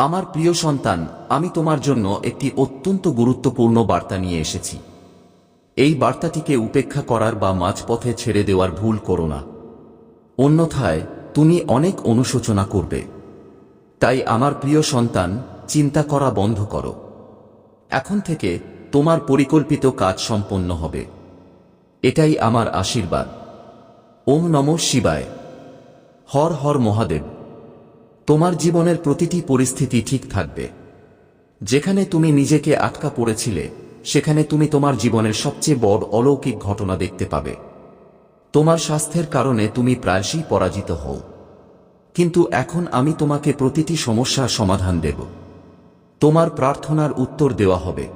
আমার প্রিয় সন্তান, আমি তোমার জন্য একটি অত্যন্ত গুরুত্বপূর্ণ বার্তা নিয়ে এসেছি। এই বার্তাটিকে উপেক্ষা করার বা মাঝপথে ছেড়ে দেওয়ার ভুল করো না। অন্যথায়, তুমি অনেক অনুশোচনা করবে। তাই আমার প্রিয় সন্তান, চিন্তা করা বন্ধ করো। এখন থেকে, তোমার পরিকল্পিত কাজ সম্পন্ন হবে। এটাই আমার আশীর্বাদ। ওম নম শিবায়। হর হর মহাদেব। তোমার জীবনের প্রতিটি পরিস্থিতি ঠিক থাকবে। যেখানে তুমি নিজেকে আটকা পড়েছিলে, সেখানে তুমি তোমার জীবনের সবচেয়ে বড় অলৌকিক ঘটনা দেখতে পাবে। তোমার স্বাস্থ্যের কারণে তুমি প্রায়শই পরাজিত হও। কিন্তু এখন আমি তোমাকে প্রতিটি সমস্যার সমাধান দেব। তোমার প্রার্থনার উত্তর দেওয়া হবে।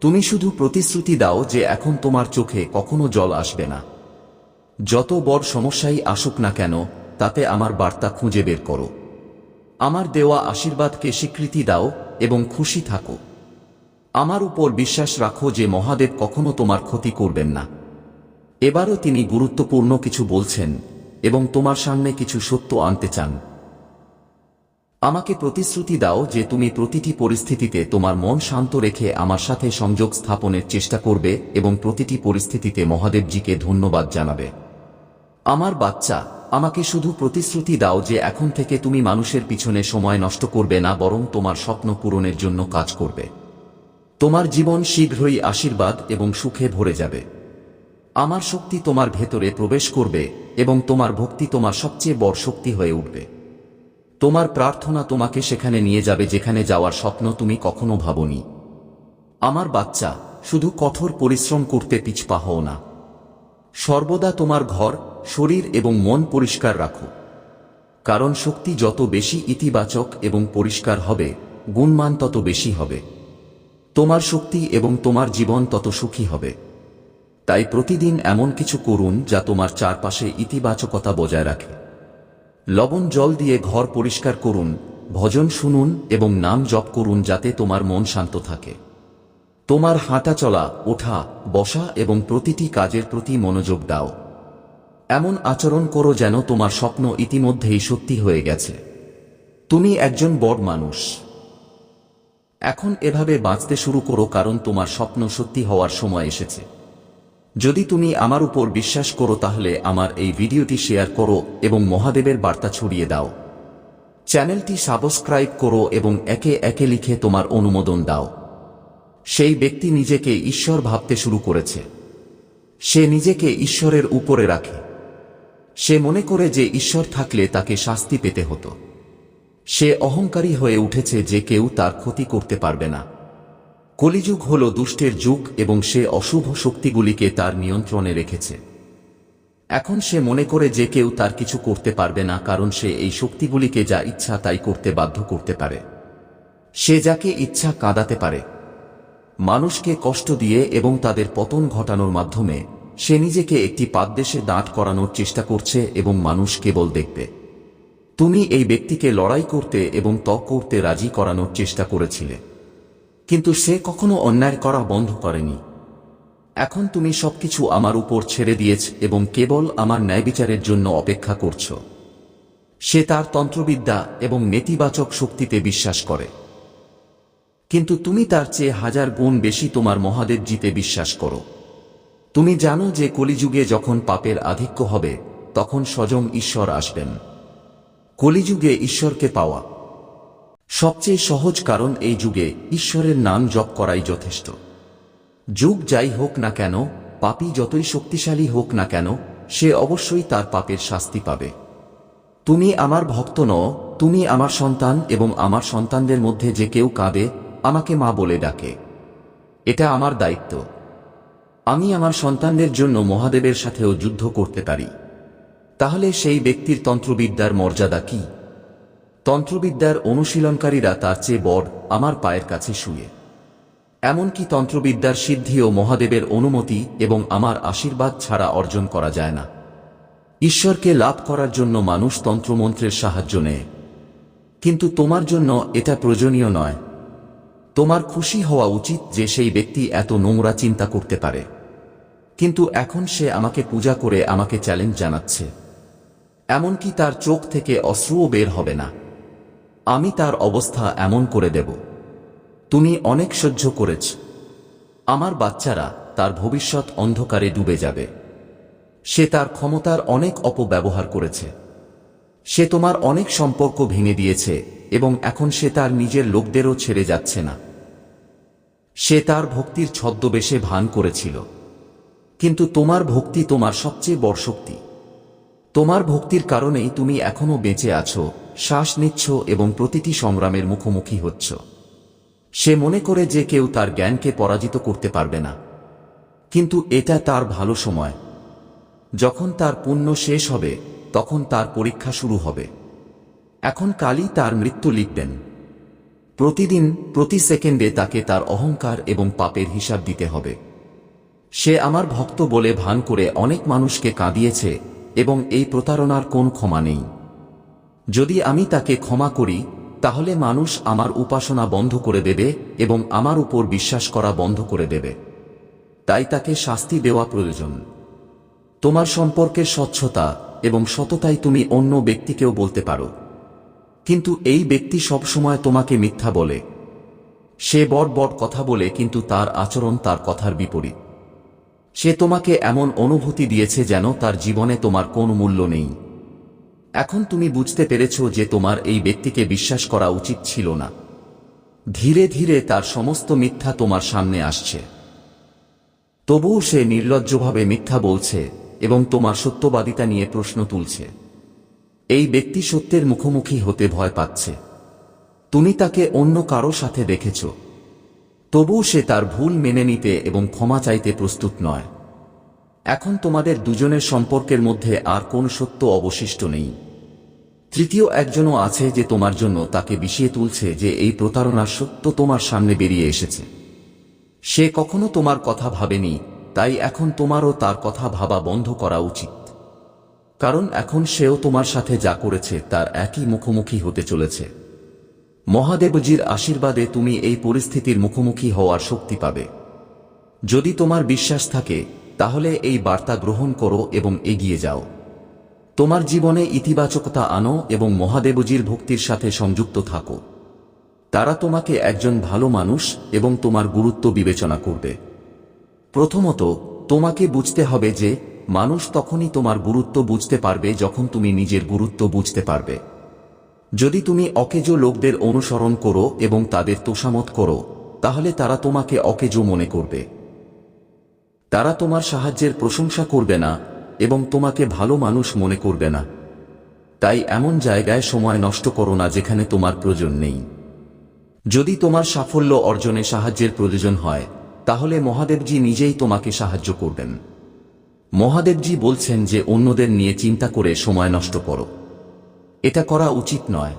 তুমি শুধু প্রতিশ্রুতি দাও যে এখন তোমার চোখে কখনো জল আসবে না। যত বড় সমস্যাই আসুক না কেন, তাতে আমার বার্তা খুঁজে বের করো। আমার দেওয়া আশীর্বাদকে স্বীকৃতি দাও এবং খুশি থাকো। আমার উপর বিশ্বাস রাখো যে মহাদেব কখনো তোমার ক্ষতি করবেন না। এবারও তিনি গুরুত্বপূর্ণ কিছু বলছেন এবং তোমার সামনে কিছু সত্য আনতে চান। আমাকে প্রতিশ্রুতি দাও যে তুমি প্রতিটি পরিস্থিতিতে তোমার মন শান্ত রেখে আমার সাথে সংযোগ স্থাপনের চেষ্টা করবে এবং প্রতিটি পরিস্থিতিতে মহাদেবজিকে ধন্যবাদ জানাবে। আমার বাচ্চা আমাকে শুধু প্রতিশ্রুতি দাও যে এখন থেকে তুমি মানুষের পিছনে সময় নষ্ট করবে না, বরং তোমার স্বপ্ন পূরণের জন্য কাজ করবে। তোমার জীবন শীঘ্রই আশীর্বাদ এবং সুখে ভরে যাবে। আমার শক্তি তোমার ভেতরে প্রবেশ করবে এবং তোমার ভক্তি তোমার সবচেয়ে বড় শক্তি হয়ে উঠবে। তোমার প্রার্থনা তোমাকে সেখানে নিয়ে যাবে যেখানে যাওয়ার স্বপ্ন তুমি কখনো ভাবনি। আমার বাচ্চা, শুধু কঠোর পরিশ্রম করতে পিছপা হও না। সর্বদা তোমার ঘর শরীর এবং মন পরিষ্কার রাখো। কারণ শক্তি যত বেশি ইতিবাচক এবং পরিষ্কার হবে, গুণমান তত বেশি হবে। তোমার শক্তি এবং তোমার জীবন তত সুখী হবে। তাই প্রতিদিন এমন কিছু করুন যা তোমার চারপাশে ইতিবাচকতা বজায় রাখে। লবণ জল দিয়ে ঘর পরিষ্কার করুন, ভজন শুনুন এবং নাম জপ করুন যাতে তোমার মন শান্ত থাকে। তোমার হাঁটা চলা, ওঠা, বসা এবং প্রতিটি কাজের প্রতি মনোযোগ দাও। এমন আচরণ করো যেন তোমার স্বপ্ন ইতিমধ্যেই সত্যি হয়ে গেছে। তুমি একজন বড় মানুষ। এখন এভাবে বাঁচতে শুরু করো কারণ তোমার স্বপ্ন সত্যি হওয়ার সময় এসেছে। যদি তুমি আমার উপর বিশ্বাস করো তাহলে আমার এই ভিডিওটি শেয়ার করো এবং মহাদেবের বার্তা ছড়িয়ে দাও। চ্যানেলটি সাবস্ক্রাইব করো এবং একে একে লিখে তোমার অনুমোদন দাও। সেই ব্যক্তি নিজেকে ঈশ্বর ভাবতে শুরু করেছে। সে নিজেকে ঈশ্বরের উপরে রাখে। সে মনে করে যে ঈশ্বর থাকলে তাকে শাস্তি পেতে হতো। সে অহংকারী হয়ে উঠেছে যে কেউ তার ক্ষতি করতে পারবে না। কলিযুগ হল দুষ্টের যুগ এবং সে অশুভ শক্তিগুলিকে তার নিয়ন্ত্রণে রেখেছে। এখন সে মনে করে যে কেউ তার কিছু করতে পারবে না কারণ সে এই শক্তিগুলিকে যা ইচ্ছা তাই করতে বাধ্য করতে পারে। সে যাকে ইচ্ছা কাঁদাতে পারে। মানুষকে কষ্ট দিয়ে এবং তাদের পতন ঘটানোর মাধ্যমে সে নিজেকে একটি পাদদেশে দাঁড় করানোর চেষ্টা করছে এবং মানুষ কেবল দেখবে। তুমি এই ব্যক্তিকে লড়াই করতে এবং ত্বক করতে রাজি করানোর চেষ্টা করেছিলে। কিন্তু সে কখনো অন্যায় করা বন্ধ করেনি। এখন তুমি সবকিছু আমার উপর ছেড়ে দিয়েছ এবং কেবল আমার ন্যায় বিচারের জন্য অপেক্ষা করছ। সে তার তন্ত্রবিদ্যা এবং নেতিবাচক শক্তিতে বিশ্বাস করে। কিন্তু তুমি তার চেয়ে হাজার গুণ বেশি তোমার মহাদেব জিতে বিশ্বাস করো। তুমি জানো যে কলিযুগে যখন পাপের আধিক্য হবে, তখন স্বজং ঈশ্বর আসবেন। কলিযুগে ঈশ্বরকে পাওয়া। সবচেয়ে সহজ কারণ এই যুগে ঈশ্বরের নাম জপ করাই যথেষ্ট। যুগ যাই হোক না কেন, পাপী যতই শক্তিশালী হোক না কেন, সে অবশ্যই তার পাপের শাস্তি পাবে। তুমি আমার ভক্ত নও, তুমি আমার সন্তান এবং আমার সন্তানদের মধ্যে যে কেউ কাঁদে, আমাকে মা বলে ডাকে। এটা আমার দায়িত্ব। আমি আমার সন্তানদের জন্য মহাদেবের সাথেও যুদ্ধ করতে পারি। তাহলে সেই ব্যক্তির তন্ত্রবিদ্যার মর্যাদা কি? তন্ত্রবিদ্যার অনুশীলনকারীরা তার চেয়ে বড় আমার পায়ের কাছে শুয়ে। এমনকি তন্ত্রবিদ্যার সিদ্ধিও মহাদেবের অনুমতি এবং আমার আশীর্বাদ ছাড়া অর্জন করা যায় না। ঈশ্বরকে লাভ করার জন্য মানুষ তন্ত্রমন্ত্রের সাহায্য নেয়। কিন্তু তোমার জন্য এটা প্রয়োজনীয় নয়। তোমার খুশি হওয়া উচিত যে সেই ব্যক্তি এত নোংরা চিন্তা করতে পারে। কিন্তু এখন সে আমাকে পূজা করে আমাকে চ্যালেঞ্জ জানাচ্ছে। এমনকি তার চোখ থেকে অশ্রুও বের হবে না। আমি তার অবস্থা এমন করে দেব। তুমি অনেক সহ্য করেছ। আমার বাচ্চারা তার ভবিষ্যৎ অন্ধকারে ডুবে যাবে। সে তার ক্ষমতার অনেক অপব্যবহার করেছে। সে তোমার অনেক সম্পর্ক ভেঙে দিয়েছে এবং এখন সে তার নিজের লোকদেরও ছেড়ে যাচ্ছে না। সে তার ভক্তির ছদ্মবেশে ভান করেছিল। কিন্তু তোমার ভক্তি তোমার সবচেয়ে বড় শক্তি। তোমার ভক্তির কারণেই তুমি এখনও বেঁচে আছো, শ্বাস নিচ্ছ এবং প্রতিটি সংগ্রামের মুখোমুখি হচ্ছ। সে মনে করে যে কেউ তার জ্ঞানকে পরাজিত করতে পারবে না। কিন্তু এটা তার ভালো সময়। যখন তার পুণ্য শেষ হবে, তখন তার পরীক্ষা শুরু হবে। এখন কালই তার মৃত্যু লিখবেন। প্রতিদিন, প্রতি সেকেন্ডে তাকে তার অহংকার এবং পাপের হিসাব দিতে হবে। সে আমার ভক্ত বলে ভান করে অনেক মানুষকে কাঁদিয়েছে এবং এই প্রতারণার কোন ক্ষমা নেই। যদি আমি তাকে ক্ষমা করি, তাহলে মানুষ আমার উপাসনা বন্ধ করে দেবে এবং আমার উপর বিশ্বাস করা বন্ধ করে দেবে। তাই তাকে শাস্তি দেওয়া প্রয়োজন। তোমার সম্পর্কের স্বচ্ছতা এবং সততাই তুমি অন্য ব্যক্তিকেও বলতে পারো। কিন্তু এই ব্যক্তি সবসময় তোমাকে মিথ্যা বলে। সে বট বট কথা বলে কিন্তু তার আচরণ তার কথার বিপরীত। সে তোমাকে এমন অনুভূতি দিয়েছে যেন তার জীবনে তোমার কোনো মূল্য নেই। এখন তুমি বুঝতে পেরেছ যে তোমার এই ব্যক্তিকে বিশ্বাস করা উচিত ছিল না। ধীরে ধীরে তার সমস্ত মিথ্যা তোমার সামনে আসছে। তবুও সে নির্লজ্জভাবে মিথ্যা বলছে এবং তোমার সত্যবাদিতা নিয়ে প্রশ্ন তুলছে। এই ব্যক্তি সত্যের মুখোমুখি হতে ভয় পাচ্ছে। তুমি তাকে অন্য কারও সাথে দেখেছ। তবুও সে তার ভুল মেনে নিতে এবং ক্ষমা চাইতে প্রস্তুত নয়। এখন তোমাদের দুজনের সম্পর্কের মধ্যে আর কোন সত্য অবশিষ্ট নেই। তৃতীয় একজনও আছে যে তোমার জন্য তাকে বিষিয়ে তুলছে যে এই প্রতারণার সত্য তোমার সামনে বেরিয়ে এসেছে। সে কখনো তোমার কথা ভাবেনি, তাই এখন তোমারও তার কথা ভাবা বন্ধ করা উচিত। কারণ এখন সেও তোমার সাথে যা করেছে তার একই মুখোমুখি হতে চলেছে। মহাদেবজির আশীর্বাদে তুমি এই পরিস্থিতির মুখোমুখি হওয়ার শক্তি পাবে। যদি তোমার বিশ্বাস থাকে, তাহলে এই বার্তা গ্রহণ করো এবং এগিয়ে যাও। তোমার জীবনে ইতিবাচকতা আনো এবং মহাদেবজির ভক্তির সাথে সংযুক্ত থাকো। তারা তোমাকে একজন ভালো মানুষ এবং তোমার গুরুত্ব বিবেচনা করবে। প্রথমত, তোমাকে বুঝতে হবে যে, মানুষ তখনই তোমার গুরুত্ব বুঝতে পারবে যখন তুমি নিজের গুরুত্ব বুঝতে পারবে। যদি তুমি অকেজো লোকদের অনুসরণ করো এবং তাদের তোষামত করো, তাহলে তারা তোমাকে অকেজো মনে করবে। তারা তোমার সাহায্যের প্রশংসা করবে না এবং তোমাকে ভালো মানুষ মনে করবে না। তাই এমন জায়গায় সময় নষ্ট করো না যেখানে তোমার প্রয়োজন নেই। যদি তোমার সাফল্য অর্জনে সাহায্যের প্রয়োজন হয়, তাহলে মহাদেবজি নিজেই তোমাকে সাহায্য করবেন। মহাদেবজি বলছেন যে অন্যদের নিয়ে চিন্তা করে সময় নষ্ট করো। এটা করা উচিত নয়।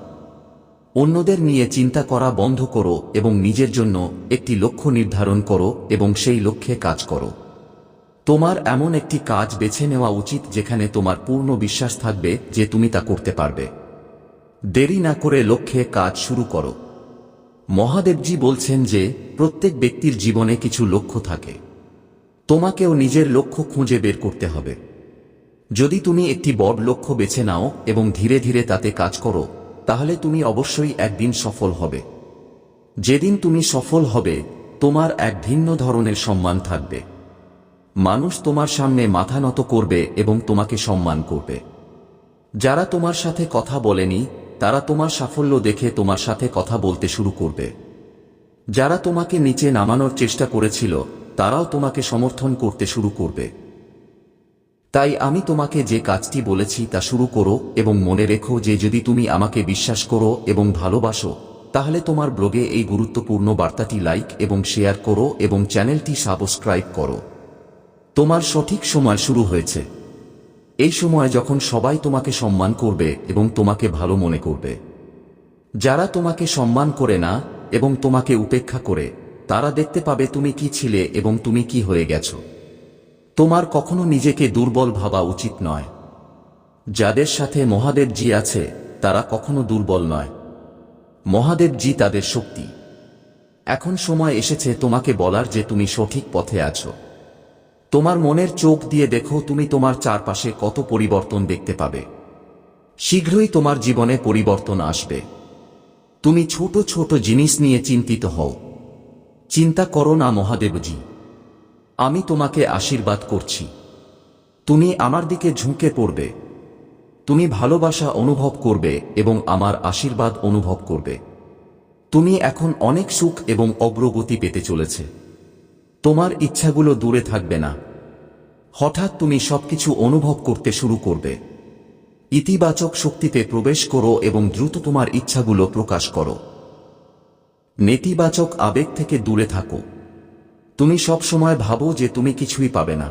অন্যদের নিয়ে চিন্তা করা বন্ধ করো এবং নিজের জন্য একটি লক্ষ্য নির্ধারণ করো এবং সেই লক্ষ্যে কাজ করো। তোমার এমন একটি কাজ বেছে নেওয়া উচিত যেখানে তোমার পূর্ণ বিশ্বাস থাকবে যে তুমি তা করতে পারবে। দেরি না করে লক্ষ্যে কাজ শুরু করো। মহাদেবজি বলছেন যে, প্রত্যেক ব্যক্তির জীবনে কিছু লক্ষ্য থাকে। তোমাকেও নিজের লক্ষ্য খুঁজে বের করতে হবে। যদি তুমি একটি বড় লক্ষ্য বেছে নাও এবং ধীরে ধীরে তাতে কাজ করো, তাহলে তুমি অবশ্যই একদিন সফল হবে। যেদিন তুমি সফল হবে, তোমার এক ভিন্ন ধরনের সম্মান থাকবে। মানুষ তোমার সামনে মাথা নত করবে এবং তোমাকে সম্মান করবে। যারা তোমার সাথে কথা বলেনি, তারা তোমার সাফল্য দেখে তোমার সাথে কথা বলতে শুরু করবে। যারা তোমাকে নিচে নামানোর চেষ্টা করেছিল, তারাও তোমাকে সমর্থন করতে শুরু করবে। তাই আমি তোমাকে যে কাজটি বলেছি তা শুরু করো এবং মনে রেখো যে যদি তুমি আমাকে বিশ্বাস করো এবং ভালোবাসো, তাহলে তোমার ব্লগে এই গুরুত্বপূর্ণ বার্তাটি লাইক এবং শেয়ার করো এবং চ্যানেলটি সাবস্ক্রাইব করো। তোমার সঠিক সময় শুরু হয়েছে। এই সময় যখন সবাই তোমাকে সম্মান করবে এবং তোমাকে ভালো মনে করবে। যারা তোমাকে সম্মান করে না এবং তোমাকে উপেক্ষা করে, তারা দেখতে পাবে তুমি কি ছিলে এবং তুমি কি হয়ে গেছো। তোমার কখনো নিজেকে দুর্বল ভাবা উচিত নয়। যাদের সাথে মহাদেবজি আছে, তারা কখনো দুর্বল নয়। মহাদেবজি তাদের শক্তি। এখন সময় এসেছে তোমাকে বলার যে তুমি সঠিক পথে আছো। তোমার মনের চোখ দিয়ে দেখো তুমি তোমার চারপাশে কত পরিবর্তন দেখতে পাবে। শীঘ্রই তোমার জীবনে পরিবর্তন আসবে। তুমি ছোট ছোট জিনিস নিয়ে চিন্তিত হও। চিন্তা করো না মহাদেবজি আমি তোমাকে আশীর্বাদ করছি। তুমি আমার দিকে ঝুঁকে পড়বে। তুমি ভালোবাসা অনুভব করবে এবং আমার আশীর্বাদ অনুভব করবে। তুমি এখন অনেক সুখ এবং অগ্রগতি পেতে চলেছে। তোমার ইচ্ছাগুলো দূরে থাকবে না। হঠাৎ তুমি সবকিছু অনুভব করতে শুরু করবে। ইতিবাচক শক্তিতে প্রবেশ করো এবং দ্রুত তোমার ইচ্ছাগুলো প্রকাশ করো। নেতিবাচক আবেগ থেকে দূরে থাকো। তুমি সব সময় ভাবো যে তুমি কিছুই পাবে না।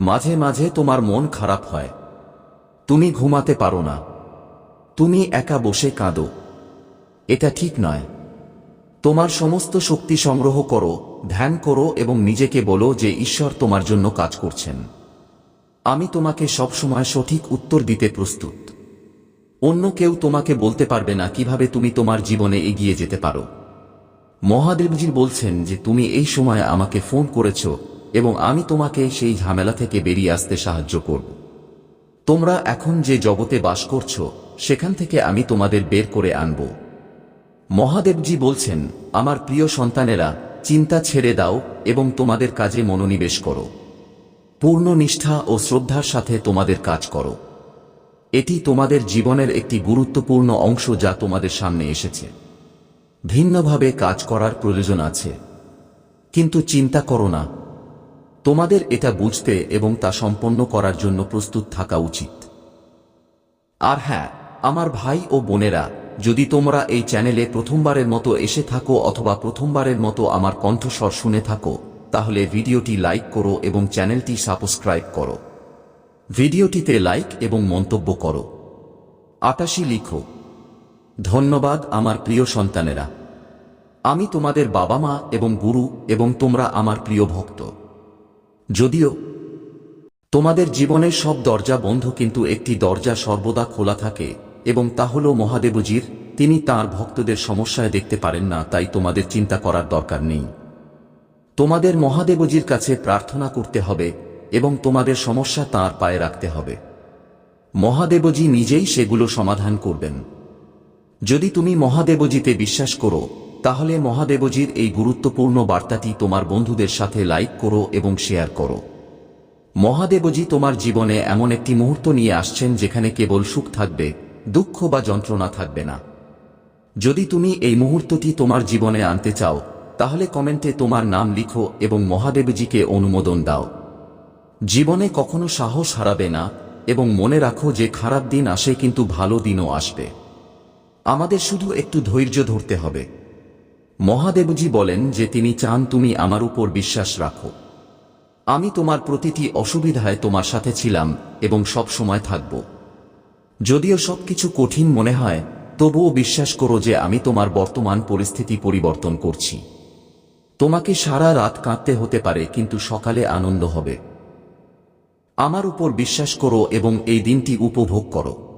মাঝে মাঝে তোমার মন খারাপ হয়। তুমি ঘুমাতে পারো না। তুমি একা বসে কাঁদো। এটা ঠিক নয়। তোমার সমস্ত শক্তি সংগ্রহ করো, ধ্যান করো এবং নিজেকে বলো যে ঈশ্বর তোমার জন্য কাজ করছেন। আমি তোমাকে সবসময় সঠিক উত্তর দিতে প্রস্তুত। অন্য কেউ তোমাকে বলতে পারবে না কীভাবে তুমি তোমার জীবনে এগিয়ে যেতে পারো। মহাদেবজি বলছেন যে তুমি এই সময় আমাকে ফোন করেছ এবং আমি তোমাকে সেই ঝামেলা থেকে বেরিয়ে আসতে সাহায্য করব। তোমরা এখন যে জগতে বাস করছ, সেখান থেকে আমি তোমাদের বের করে আনব। মহাদেবজি বলছেন, আমার প্রিয় সন্তানেরা, চিন্তা ছেড়ে দাও এবং তোমাদের কাজে মনোনিবেশ করো। পূর্ণ নিষ্ঠা ও শ্রদ্ধার সাথে তোমাদের কাজ করো। এটি তোমাদের জীবনের একটি গুরুত্বপূর্ণ অংশ যা তোমাদের সামনে এসেছে। ভিন্নভাবে কাজ করার প্রয়োজন আছে। কিন্তু চিন্তা করো না। তোমাদের এটা বুঝতে এবং তা সম্পন্ন করার জন্য প্রস্তুত থাকা উচিত। আর হ্যাঁ আমার ভাই ও বোনেরা, যদি তোমরা এই চ্যানেলে প্রথমবারের মতো এসে থাকো অথবা প্রথমবারের মতো আমার কণ্ঠস্বর শুনে থাকো, তাহলে ভিডিওটি লাইক করো এবং চ্যানেলটি সাবস্ক্রাইব করো। ভিডিওটিতে লাইক এবং মন্তব্য করো। আটাশি লিখো। ধন্যবাদ আমার প্রিয় সন্তানেরা। আমি তোমাদের বাবা মা এবং গুরু এবং তোমরা আমার প্রিয় ভক্ত। যদিও তোমাদের জীবনের সব দরজা বন্ধ কিন্তু একটি দরজা সর্বদা খোলা থাকে এবং তা হল মহাদেবজির, তিনি তার ভক্তদের সমস্যায় দেখতে পারেন না, তাই তোমাদের চিন্তা করার দরকার নেই। তোমাদের মহাদেবজির কাছে প্রার্থনা করতে হবে এবং তোমাদের সমস্যা তাঁর পায়ে রাখতে হবে। মহাদেবজি নিজেই সেগুলো সমাধান করবেন। যদি তুমি মহাদেবজিতে বিশ্বাস করো, তাহলে মহাদেবজির এই গুরুত্বপূর্ণ বার্তাটি তোমার বন্ধুদের সাথে লাইক করো এবং শেয়ার করো। মহাদেবজি তোমার জীবনে এমন একটি মুহূর্ত নিয়ে আসছেন যেখানে কেবল সুখ থাকবে, দুঃখ বা যন্ত্রণা থাকবে না। যদি তুমি এই মুহূর্তটি তোমার জীবনে আনতে চাও, তাহলে কমেন্টে তোমার নাম লিখো এবং মহাদেবজিকে অনুমোদন দাও। জীবনে কখনো সাহস হারাবে না এবং মনে রাখো যে খারাপ দিন আসে কিন্তু ভালো দিনও আসবে। আমাদের শুধু একটু ধৈর্য ধরতে হবে। মহাদেবজি বলেন যে তিনি চান তুমি আমার উপর বিশ্বাস রাখো। আমি তোমার প্রতিটি অসুবিধায় তোমার সাথে ছিলাম এবং সব সময় থাকব। যদিও সবকিছু কঠিন মনে হয়, তবুও বিশ্বাস করো যে আমি তোমার বর্তমান পরিস্থিতি পরিবর্তন করছি। তোমাকে সারা রাত কাঁদতে হতে পারে, কিন্তু সকালে আনন্দ হবে। আমার উপর বিশ্বাস করো এবং এই দিনটি উপভোগ করো।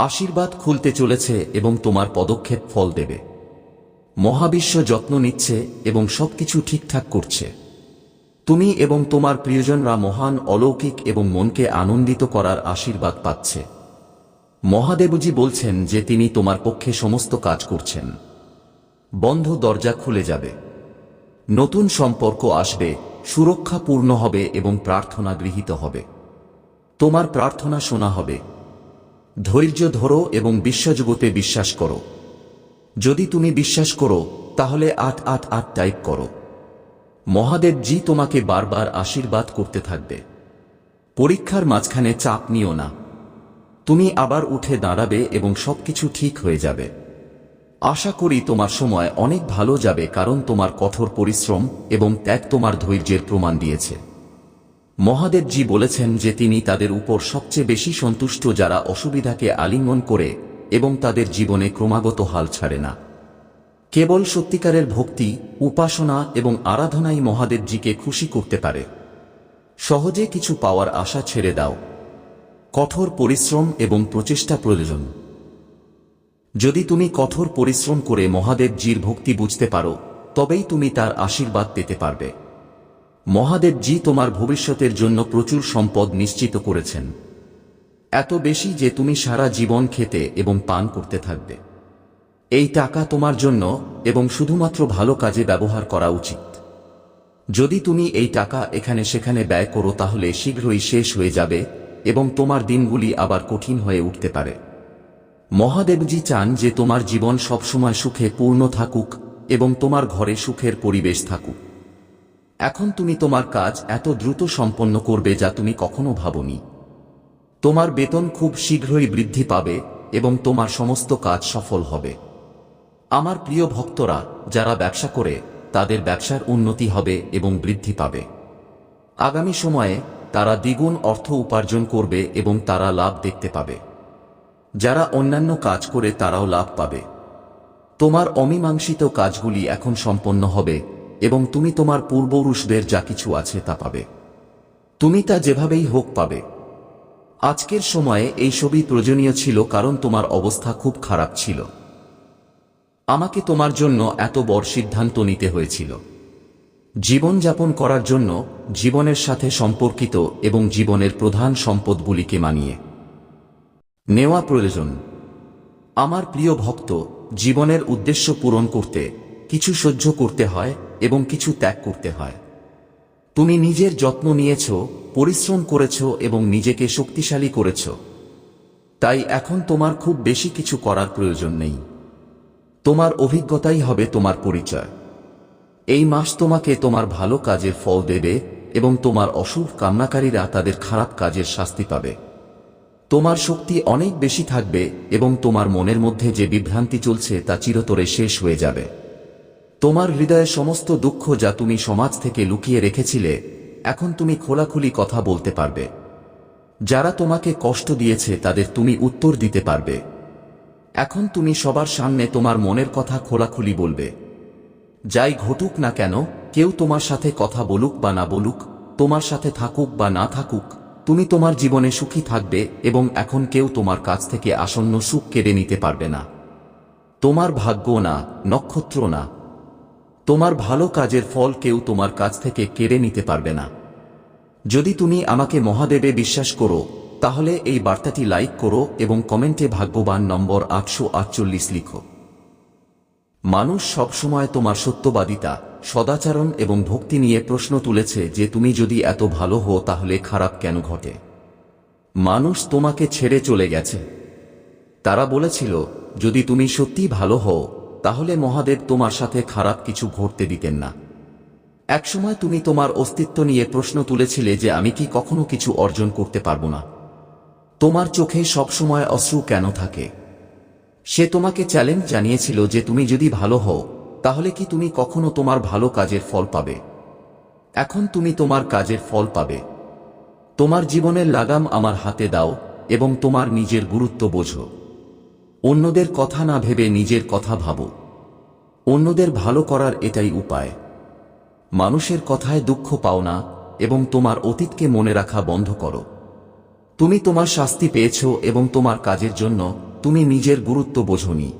আশীর্বাদ খুলতে চলেছে এবং তোমার পদক্ষেপ ফল দেবে। মহাবিশ্ব যত্ন নিচ্ছে এবং সবকিছু ঠিকঠাক করছে। তুমি এবং তোমার প্রিয়জনরা মহান, অলৌকিক এবং মনকে আনন্দিত করার আশীর্বাদ পাচ্ছে। মহাদেবজি বলছেন যে তিনি তোমার পক্ষে সমস্ত কাজ করছেন। বন্ধ দরজা খুলে যাবে। নতুন সম্পর্ক আসবে, সুরক্ষা পূর্ণ হবে এবং প্রার্থনা গৃহীত হবে। তোমার প্রার্থনা শোনা হবে। ধৈর্য ধরো এবং বিশ্বজগতে বিশ্বাস করো। যদি তুমি বিশ্বাস করো, তাহলে আট আট আট টাইপ করো। মহাদেবজি তোমাকে বারবার আশীর্বাদ করতে থাকবে। পরীক্ষার মাঝখানে চাপ নিও না। তুমি আবার উঠে দাঁড়াবে এবং সবকিছু ঠিক হয়ে যাবে। আশা করি তোমার সময় অনেক ভালো যাবে কারণ তোমার কঠোর পরিশ্রম এবং ত্যাগ তোমার ধৈর্যের প্রমাণ দিয়েছে। মহাদেবজি বলেছেন যে তিনি তাদের উপর সবচেয়ে বেশি সন্তুষ্ট যারা অসুবিধাকে আলিঙ্গন করে এবং তাদের জীবনে ক্রমাগত হাল ছাড়ে না। কেবল সত্যিকারের ভক্তি, উপাসনা এবং আরাধনাই মহাদেবজিকে খুশি করতে পারে। সহজে কিছু পাওয়ার আশা ছেড়ে দাও। কঠোর পরিশ্রম এবং প্রচেষ্টা প্রয়োজন। যদি তুমি কঠোর পরিশ্রম করে মহাদেবজির ভক্তি বুঝতে পারো, তবেই তুমি তার আশীর্বাদ পেতে পারবে। মহাদেবজি তোমার ভবিষ্যতের জন্য প্রচুর সম্পদ নিশ্চিত করেছেন। এত বেশি যে তুমি সারা জীবন খেতে এবং পান করতে থাকবে। এই টাকা তোমার জন্য এবং শুধুমাত্র ভালো কাজে ব্যবহার করা উচিত। যদি তুমি এই টাকা এখানে সেখানে ব্যয় করো তাহলে শীঘ্রই শেষ হয়ে যাবে এবং তোমার দিনগুলি আবার কঠিন হয়ে উঠতে পারে। মহাদেবজি চান যে তোমার জীবন সবসময় সুখে পূর্ণ থাকুক এবং তোমার ঘরে সুখের পরিবেশ থাকুক। এখন তুমি তোমার কাজ এত দ্রুত সম্পন্ন করবে যা তুমি কখনো ভাবনি। তোমার বেতন খুব শীঘ্রই বৃদ্ধি পাবে এবং তোমার সমস্ত কাজ সফল হবে। আমার প্রিয় ভক্তরা, যারা ব্যবসা করে, তাদের ব্যবসার উন্নতি হবে এবং বৃদ্ধি পাবে। আগামী সময়ে, তারা দ্বিগুণ অর্থ উপার্জন করবে এবং তারা লাভ দেখতে পাবে। যারা অন্যান্য কাজ করে, তারাও লাভ পাবে। তোমার অমীমাংসিত কাজগুলি এখন সম্পন্ন হবে এবং তুমি তোমার পূর্বপুরুষদের যা কিছু আছে তা পাবে। তুমি তা যেভাবেই হোক পাবে। আজকের সময়ে এই সবই প্রয়োজনীয় ছিল কারণ তোমার অবস্থা খুব খারাপ ছিল। আমাকে তোমার জন্য এত বড় সিদ্ধান্ত নিতে হয়েছিল। জীবনযাপন করার জন্য, জীবনের সাথে সম্পর্কিত এবং জীবনের প্রধান সম্পদগুলিকে মানিয়ে নেওয়া প্রয়োজন। আমার প্রিয় ভক্ত, জীবনের উদ্দেশ্য পূরণ করতে, কিছু সহ্য করতে হয় এবং কিছু ত্যাগ করতে হয়। তুমি নিজের যত্ন নিয়েছ, পরিশ্রম করেছ এবং নিজেকে শক্তিশালী করেছ। তাই এখন তোমার খুব বেশি কিছু করার প্রয়োজন নেই। তোমার অভিজ্ঞতাই হবে তোমার পরিচয়। এই মাস তোমাকে তোমার ভালো কাজের ফল দেবে এবং তোমার অশুভ কামনাকারীরা তাদের খারাপ কাজের শাস্তি পাবে। তোমার শক্তি অনেক বেশি থাকবে এবং তোমার মনের মধ্যে যে বিভ্রান্তি চলছে তা চিরতরে শেষ হয়ে যাবে। তোমার হৃদয়ে সমস্ত দুঃখ যা তুমি সমাজ থেকে লুকিয়ে রেখেছিলে, এখন তুমি খোলাখুলি কথা বলতে পারবে। যারা তোমাকে কষ্ট দিয়েছে, তাদের তুমি উত্তর দিতে পারবে। এখন তুমি সবার সামনে তোমার মনের কথা খোলাখুলি বলবে। যাই ঘটুক না কেন, কেউ তোমার সাথে কথা বলুক বা না বলুক, তোমার সাথে থাকুক বা না থাকুক, তুমি তোমার জীবনে সুখী থাকবে এবং এখন কেউ তোমার কাছ থেকে আসন্ন সুখ কেড়ে নিতে পারবে না। তোমার ভাগ্য না, নক্ষত্র না তোমার ভালো কাজের ফল কেউ তোমার কাছ থেকে কেড়ে নিতে পারবে না। যদি তুমি আমাকে মহাদেবে বিশ্বাস করো, তাহলে এই বার্তাটি লাইক করো এবং কমেন্টে ভাগ্যবান নম্বর আটশো আটচল্লিশ লিখো। মানুষ সবসময় তোমার সত্যবাদিতা, সদাচরণ এবং ভক্তি নিয়ে প্রশ্ন তুলেছে যে তুমি যদি এত ভালো হো তাহলে খারাপ কেন ঘটে? মানুষ তোমাকে ছেড়ে চলে গেছে। তারা বলেছিল, যদি তুমি সত্যি ভালো হও তাহলে মহাদেব তোমার সাথে খারাপ কিছু ঘটতে দিতেন না। একসময় তুমি তোমার অস্তিত্ব নিয়ে প্রশ্ন তুলেছিলে যে আমি কি কখনো কিছু অর্জন করতে পারব না। তোমার চোখে সবসময় অশ্রু কেন থাকে? সে তোমাকে চ্যালেঞ্জ জানিয়েছিল যে তুমি যদি ভালো হও, তাহলে কি তুমি কখনো তোমার ভালো কাজের ফল পাবে? এখন তুমি তোমার কাজের ফল পাবে। তোমার জীবনের লাগাম আমার হাতে দাও এবং তোমার নিজের গুরুত্ব বোঝো। অন্যদের কথা না ভেবে নিজের কথা ভাবো। অন্যদের ভালো করার এটাই উপায়। মানুষের কথায় দুঃখ পাও না এবং তোমার অতীতকে মনে রাখা বন্ধ করো। তুমি তোমার শাস্তি পেয়েছ এবং তোমার কাজের জন্য তুমি নিজের গুরুত্ব বোঝনি।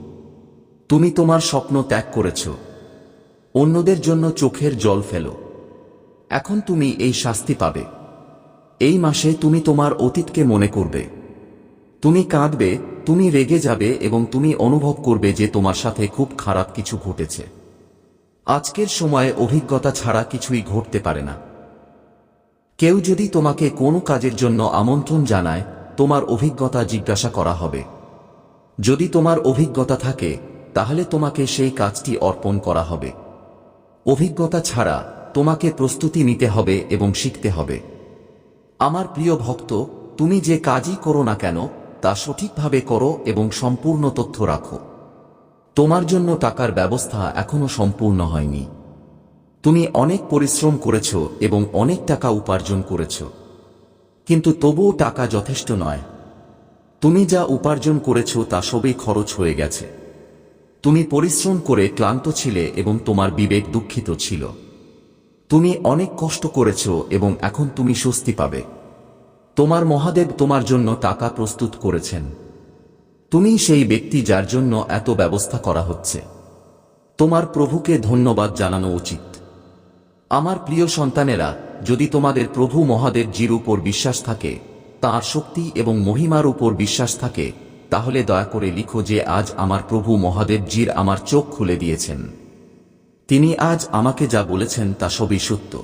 তুমি তোমার স্বপ্ন ত্যাগ করেছ। অন্যদের জন্য চোখের জল ফেলো। এখন তুমি এই শাস্তি পাবে। এই মাসে তুমি তোমার অতীতকে মনে করবে। তুমি কাঁদবে তুমি রেগে যাবে এবং তুমি অনুভব করবে যে তোমার সাথে খুব খারাপ কিছু ঘটেছে। আজকের সময়ে অভিজ্ঞতা ছাড়া কিছুই ঘটতে পারে না। কেউ যদি তোমাকে কোনো কাজের জন্য আমন্ত্রণ জানায়, তোমার অভিজ্ঞতা জিজ্ঞাসা করা হবে। যদি তোমার অভিজ্ঞতা থাকে, তাহলে তোমাকে সেই কাজটি অর্পণ করা হবে। অভিজ্ঞতা ছাড়া তোমাকে প্রস্তুতি নিতে হবে এবং শিখতে হবে। আমার প্রিয় ভক্ত, তুমি যে কাজই করো না কেন তা সঠিকভাবে করো এবং সম্পূর্ণ তথ্য রাখো। তোমার জন্য টাকার ব্যবস্থা এখনও সম্পূর্ণ হয়নি। তুমি অনেক পরিশ্রম করেছ এবং অনেক টাকা উপার্জন করেছ। কিন্তু তবুও টাকা যথেষ্ট নয়। তুমি যা উপার্জন করেছ তা সবই খরচ হয়ে গেছে। তুমি পরিশ্রম করে ক্লান্ত ছিলে এবং তোমার বিবেক দুঃখিত ছিল। তুমি অনেক কষ্ট করেছ এবং এখন তুমি স্বস্তি পাবে। তোমার মহাদেব তোমার জন্য টাকা প্রস্তুত করেছেন। তুমি সেই ব্যক্তি যার জন্য এত ব্যবস্থা করা হচ্ছে। তোমার প্রভুকে ধন্যবাদ জানানো উচিত। আমার প্রিয় সন্তানেরা, যদি তোমাদের প্রভু মহাদেব জির উপর বিশ্বাস থাকে, তাঁর শক্তি এবং মহিমার উপর বিশ্বাস থাকে, তাহলে দয়া করে লিখো যে আজ আমার প্রভু মহাদেবজির আমার চোখ খুলে দিয়েছেন। তিনি আজ আমাকে যা বলেছেন তা সবই সত্য।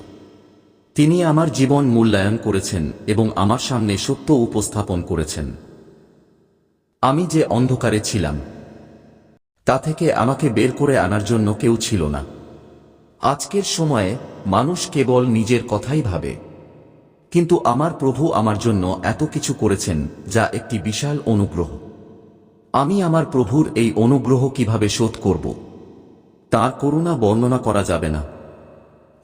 তিনি আমার জীবন মূল্যায়ন করেছেন এবং আমার সামনে সত্য উপস্থাপন করেছেন। আমি যে অন্ধকারে ছিলাম, তা থেকে আমাকে বের করে আনার জন্য কেউ ছিল না। আজকের সময়ে মানুষ কেবল নিজের কথাই ভাবে। কিন্তু আমার প্রভু আমার জন্য এত কিছু করেছেন, যা একটি বিশাল অনুগ্রহ। আমি আমার প্রভুর এই অনুগ্রহ কীভাবে শোধ করব? তার করুণা বর্ণনা করা যাবে না।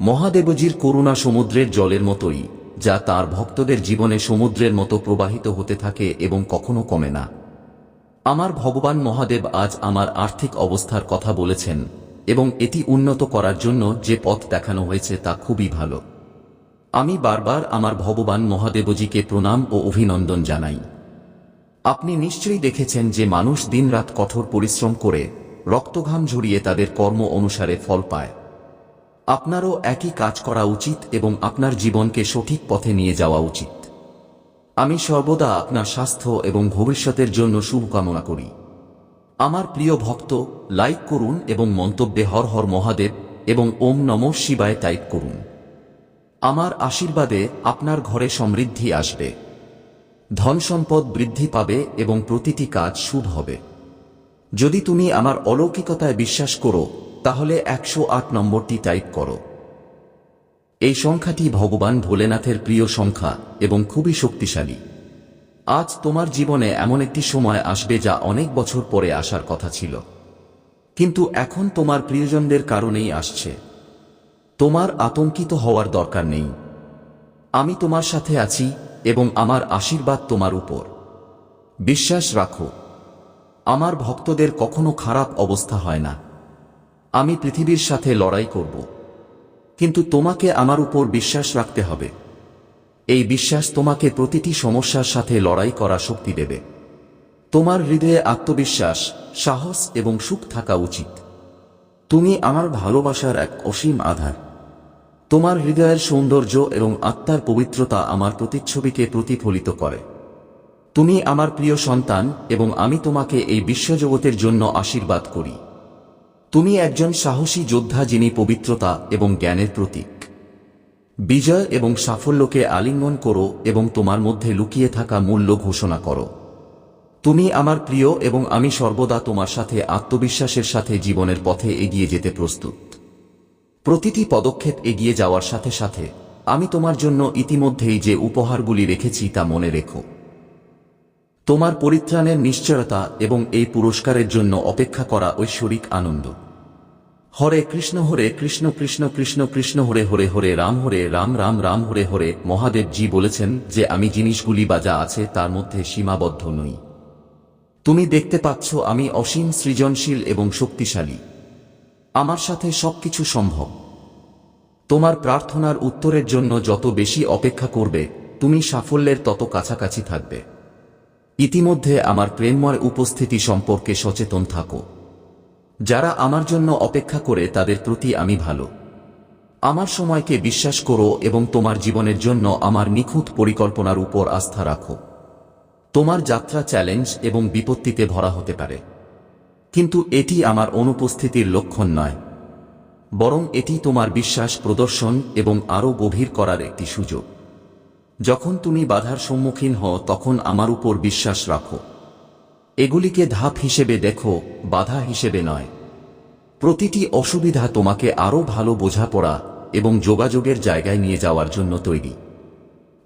মহাদেবজির করুণা সমুদ্রের জলের মতোই, যা তার ভক্তদের জীবনে সমুদ্রের মতো প্রবাহিত হতে থাকে এবং কখনো কমে না। আমার ভগবান মহাদেব আজ আমার আর্থিক অবস্থার কথা বলেছেন, এবং এটি উন্নত করার জন্য যে পথ দেখানো হয়েছে তা খুবই ভালো। আমি বারবার আমার ভগবান মহাদেবজিকে প্রণাম ও অভিনন্দন জানাই। আপনি নিশ্চয়ই দেখেছেন যে মানুষ দিনরাত কঠোর পরিশ্রম করে, রক্তঘাম ঝরিয়ে তাদের কর্ম অনুসারে ফল পায়। আপনারও একই কাজ করা উচিত এবং আপনার জীবনকে সঠিক পথে নিয়ে যাওয়া উচিত। আমি সর্বদা আপনার স্বাস্থ্য এবং ভবিষ্যতের জন্য শুভকামনা করি। আমার প্রিয় ভক্ত, লাইক করুন এবং মন্তব্যে হর হর মহাদেব এবং ওম নম শিবায় টাইপ করুন। আমার আশীর্বাদে আপনার ঘরে সমৃদ্ধি আসবে। ধন সম্পদ বৃদ্ধি পাবে এবং প্রতিটি কাজ শুভ হবে। যদি তুমি আমার অলৌকিকতায় বিশ্বাস করো তাহলে একশো আট নম্বরটি টাইপ করো। এই সংখ্যাটি ভগবান ভোলেনাথের প্রিয় সংখ্যা এবং খুবই শক্তিশালী। আজ তোমার জীবনে এমন একটি সময় আসবে যা অনেক বছর পরে আসার কথা ছিল। কিন্তু এখন তোমার প্রিয়জনদের কারণেই আসছে। তোমার আতঙ্কিত হওয়ার দরকার নেই। আমি তোমার সাথে আছি এবং আমার আশীর্বাদ তোমার উপর। বিশ্বাস রাখো, আমার ভক্তদের কখনো খারাপ অবস্থা হয় না। আমি পৃথিবীর সাথে লড়াই করব। কিন্তু তোমাকে আমার উপর বিশ্বাস রাখতে হবে। এই বিশ্বাস তোমাকে প্রতিটি সমস্যার সাথে লড়াই করা শক্তি দেবে। তোমার হৃদয়ে আত্মবিশ্বাস, সাহস এবং সুখ থাকা উচিত। তুমি আমার ভালোবাসার এক অসীম আধার। তোমার হৃদয়ের সৌন্দর্য এবং আত্মার পবিত্রতা আমার প্রতিচ্ছবিকে প্রতিফলিত করে। তুমি আমার প্রিয় সন্তান এবং আমি তোমাকে এই বিশ্বজগতের জন্য আশীর্বাদ করি। তুমি একজন সাহসী যোদ্ধা যিনি পবিত্রতা এবং জ্ঞানের প্রতীক। বিজয় এবং সাফল্যকে আলিঙ্গন করো এবং তোমার মধ্যে লুকিয়ে থাকা মূল্য ঘোষণা করো। তুমি আমার প্রিয় এবং আমি সর্বদা তোমার সাথে আত্মবিশ্বাসের সাথে জীবনের পথে এগিয়ে যেতে প্রস্তুত। প্রতিটি পদক্ষেপ এগিয়ে যাওয়ার সাথে সাথে, আমি তোমার জন্য ইতিমধ্যেই যে উপহারগুলি রেখেছি তা মনে রেখো। তোমার পরিত্রাণের নিশ্চয়তা এবং এই পুরস্কারের জন্য অপেক্ষা করা ঐশ্বরিক আনন্দ। হরে কৃষ্ণ হরে কৃষ্ণ কৃষ্ণ কৃষ্ণ কৃষ্ণ, হরে হরে হরে, রাম হরে, রাম রাম রাম, হরে হরে মহাদেব জি বলেছেন যে আমি জিনিসগুলি বা যা আছে তার মধ্যে সীমাবদ্ধ নই। তুমি দেখতে পাচ্ছ আমি অসীম সৃজনশীল এবং শক্তিশালী। আমার সাথে সবকিছু সম্ভব। তোমার প্রার্থনার উত্তরের জন্য যত বেশি অপেক্ষা করবে, তুমি সাফল্যের তত কাছাকাছি থাকবে। ইতিমধ্যে আমার প্রেমময় উপস্থিতি সম্পর্কে সচেতন থাকো। যারা আমার জন্য অপেক্ষা করে তাদের প্রতি আমি ভালো। আমার সময়কে বিশ্বাস করো এবং তোমার জীবনের জন্য আমার নিখুঁত পরিকল্পনার উপর আস্থা রাখো। তোমার যাত্রা চ্যালেঞ্জ এবং বিপত্তিতে ভরা হতে পারে। কিন্তু এটি আমার অনুপস্থিতির লক্ষণ নয়। বরং এটি তোমার বিশ্বাস প্রদর্শন এবং আরও গভীর করার একটি সুযোগ। যখন তুমি বাধার সম্মুখীন হও, তখন আমার উপর বিশ্বাস রাখো। এগুলিকে ধাপ হিসেবে দেখো, বাধা হিসেবে নয়। প্রতিটি অসুবিধা তোমাকে আরও ভালো বোঝাপড়া এবং যোগাযোগের জায়গায় নিয়ে যাওয়ার জন্য তৈরি।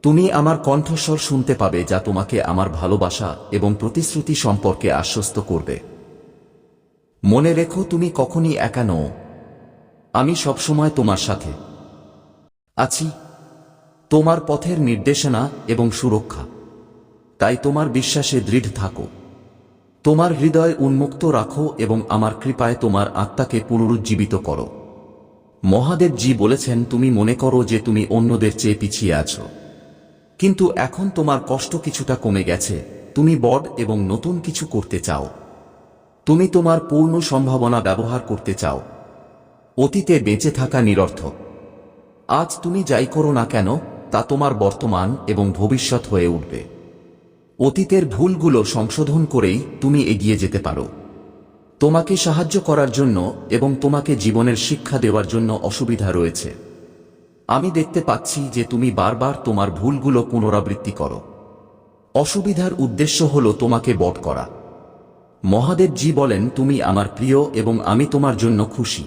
তুমি আমার কণ্ঠস্বর শুনতে পাবে যা তোমাকে আমার ভালোবাসা এবং প্রতিশ্রুতি সম্পর্কে আশ্বস্ত করবে। মনে রেখো তুমি কখনই একা নও। আমি সবসময় তোমার সাথে আছি। তোমার পথের নির্দেশনা এবং সুরক্ষা। তাই তোমার বিশ্বাসে দৃঢ় থাকো। তোমার হৃদয় উন্মুক্ত রাখো এবং আমার কৃপায় তোমার আত্মাকে পুনরুজ্জীবিত করো। মহাদেব জি বলেছেন, তুমি মনে করো যে তুমি অন্যদের চেয়ে পিছিয়ে আছো। কিন্তু এখন তোমার কষ্ট কিছুটা কমে গেছে। তুমি বড এবং নতুন কিছু করতে চাও। তুমি তোমার পূর্ণ সম্ভাবনা ব্যবহার করতে চাও। অতীতে বেঁচে থাকা নিরর্থক। আজ তুমি যাই করো না কেন, তা তোমার বর্তমান এবং ভবিষ্যৎ হয়ে উঠবে। অতীতের ভুলগুলো সংশোধন করেই তুমি এগিয়ে যেতে পারো। তোমাকে সাহায্য করার জন্য এবং তোমাকে জীবনের শিক্ষা দেওয়ার জন্য অসুবিধা রয়েছে। আমি দেখতে পাচ্ছি যে তুমি বারবার তোমার ভুলগুলো পুনরাবৃত্তি করো। অসুবিধার উদ্দেশ্য হল তোমাকে বট করা। মহাদেবজি বলেন, তুমি আমার প্রিয় এবং আমি তোমার জন্য খুশি।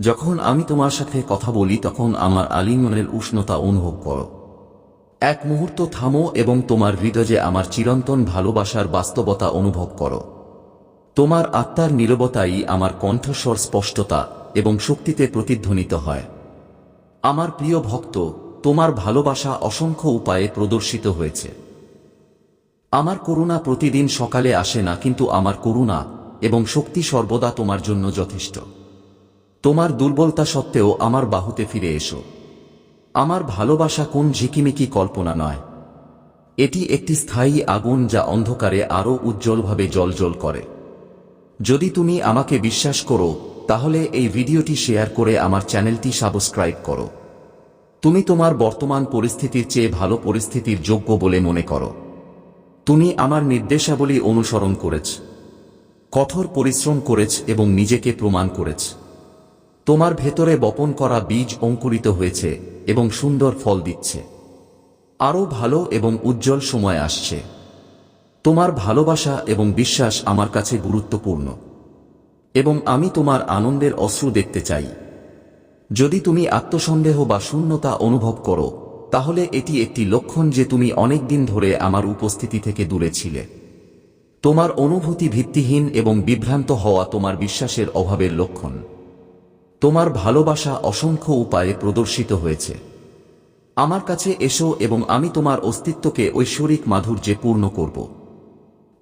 যখন আমি তোমার সাথে কথা বলি, তখন আমার আলিঙ্গনের উষ্ণতা অনুভব করো। এক মুহূর্ত থামো এবং তোমার হৃদয়ে আমার চিরন্তন ভালোবাসার বাস্তবতা অনুভব করো। তোমার আত্মার নীরবতাই আমার কণ্ঠস্বর স্পষ্টতা এবং শক্তিতে প্রতিধ্বনিত হয়। আমার প্রিয় ভক্ত, তোমার ভালোবাসা অসংখ্য উপায়ে প্রদর্শিত হয়েছে। আমার করুণা প্রতিদিন সকালে আসে না, কিন্তু আমার করুণা এবং শক্তি সর্বদা তোমার জন্য যথেষ্ট। তোমার দুর্বলতা সত্ত্বেও আমার বাহুতে ফিরে এসো। আমার ভালোবাসা কোন ঝিকিমিকি কল্পনা নয়। এটি একটি স্থায়ী আগুন যা অন্ধকারে আরও উজ্জ্বলভাবে জলজল করে। যদি তুমি আমাকে বিশ্বাস করো, তাহলে এই ভিডিওটি শেয়ার করে আমার চ্যানেলটি সাবস্ক্রাইব করো। তুমি তোমার বর্তমান পরিস্থিতির চেয়ে ভালো পরিস্থিতির যোগ্য বলে মনে করো। তুমি আমার নির্দেশাবলী অনুসরণ করেছ, কঠোর পরিশ্রম করেছ এবং নিজেকে প্রমাণ করেছ। তোমার ভেতরে বপন করা বীজ অঙ্কুরিত হয়েছে এবং সুন্দর ফল দিচ্ছে। আরও ভালো এবং উজ্জ্বল সময় আসছে। তোমার ভালোবাসা এবং বিশ্বাস আমার কাছে গুরুত্বপূর্ণ। এবং আমি তোমার আনন্দের অশ্রু দেখতে চাই। যদি তুমি আত্মসন্দেহ বা শূন্যতা অনুভব করো, তাহলে এটি একটি লক্ষণ যে তুমি অনেক দিন ধরে আমার উপস্থিতি থেকে দূরে ছিলে। তোমার অনুভূতি ভিত্তিহীন এবং বিভ্রান্ত হওয়া তোমার বিশ্বাসের অভাবের লক্ষণ। তোমার ভালোবাসা অসংখ্য উপায়ে প্রদর্শিত হয়েছে। আমার কাছে এসো এবং আমি তোমার অস্তিত্বকে ঐশ্বরিক মাধুর্যে পূর্ণ করব।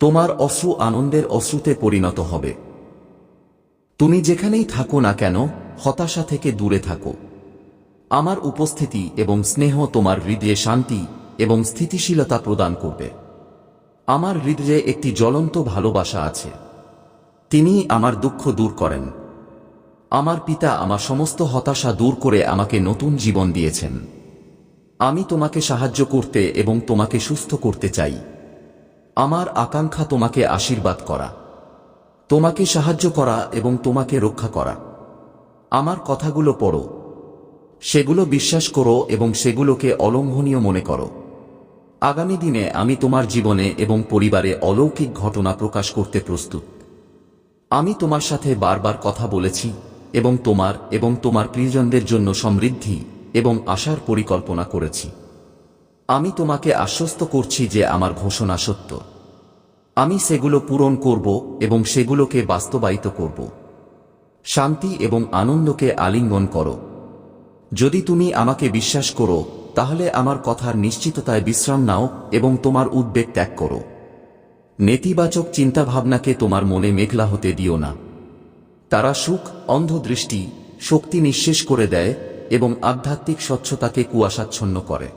তোমার অশ্রু আনন্দের অশ্রুতে পরিণত হবে। তুমি যেখানেই থাকো না কেন, হতাশা থেকে দূরে থাকো। আমার উপস্থিতি এবং স্নেহ তোমার হৃদয়ে শান্তি এবং স্থিতিশীলতা প্রদান করবে। আমার হৃদয়ে একটি জ্বলন্ত ভালোবাসা আছে। তিনি আমার দুঃখ দূর করেন। আমার পিতা আমার সমস্ত হতাশা দূর করে আমাকে নতুন জীবন দিয়েছেন। আমি তোমাকে সাহায্য করতে এবং তোমাকে সুস্থ করতে চাই। আমার আকাঙ্ক্ষা তোমাকে আশীর্বাদ করা। তোমাকে সাহায্য করা এবং তোমাকে রক্ষা করা। আমার কথাগুলো পড়ো। সেগুলো বিশ্বাস করো এবং সেগুলোকে অলঙ্ঘনীয় মনে করো। আগামী দিনে আমি তোমার জীবনে এবং পরিবারে অলৌকিক ঘটনা প্রকাশ করতে প্রস্তুত। আমি তোমার সাথে বারবার কথা বলেছি। এবং তোমার এবং তোমার প্রিয়জনদের জন্য সমৃদ্ধি এবং আশার পরিকল্পনা করেছি। আমি তোমাকে আশ্বস্ত করছি যে আমার ঘোষণা সত্য। আমি সেগুলো পূরণ করব এবং সেগুলোকে বাস্তবায়িত করব। শান্তি এবং আনন্দকে আলিঙ্গন করো। যদি তুমি আমাকে বিশ্বাস করো, তাহলে আমার কথার নিশ্চিততায় বিশ্রাম নাও এবং তোমার উদ্বেগ ত্যাগ করো। নেতিবাচক চিন্তাভাবনাকে তোমার মনে মেঘলা হতে দিও না। তারা সুখ, অন্ধদৃষ্টি, শক্তি নিঃশেষ করে দেয় এবং আধ্যাত্মিক স্বচ্ছতাকে কুয়াশাচ্ছন্ন করে।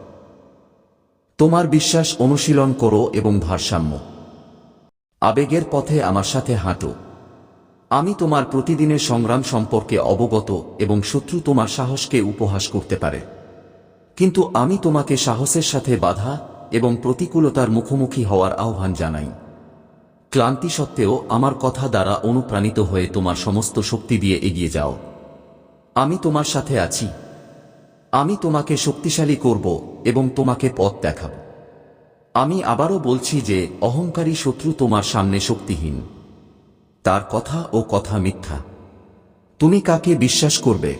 তোমার বিশ্বাস অনুশীলন করো এবং ভারসাম্য। আবেগের পথে আমার সাথে হাঁটো। আমি তোমার প্রতিদিনের সংগ্রাম সম্পর্কে অবগত এবং শত্রু তোমার সাহসকে উপহাস করতে পারে। কিন্তু আমি তোমাকে সাহসের সাথে বাধা এবং প্রতিকূলতার মুখোমুখি হওয়ার আহ্বান জানাই। ক্লান্তি সত্ত্বেও আমার কথা দ্বারা অনুপ্রাণিত হয়ে তোমার সমস্ত শক্তি দিয়ে এগিয়ে যাও। আমি তোমার সাথে আছি। আমি তোমাকে শক্তিশালী করব এবং তোমাকে পথ দেখাব। আমি আবারও বলছি যে, অহংকারী শত্রু তোমার সামনে শক্তিহীন। তার কথা ও কথা মিথ্যা। তুমি কাকে বিশ্বাস করবে?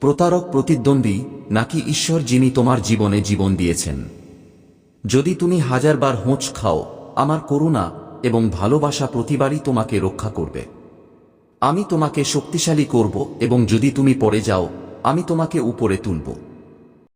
প্রতারক প্রতিদ্বন্দ্বী নাকি ঈশ্বর যিনি তোমার জীবনে জীবন দিয়েছেন? যদি তুমি হাজারবার হোঁচ খাও, আমার করুণা এবং ভালোবাসা প্রতিবারই তোমাকে রক্ষা করবে। আমি তোমাকে শক্তিশালী করব এবং যদি তুমি পড়ে যাও, আমি তোমাকে উপরে তুলব।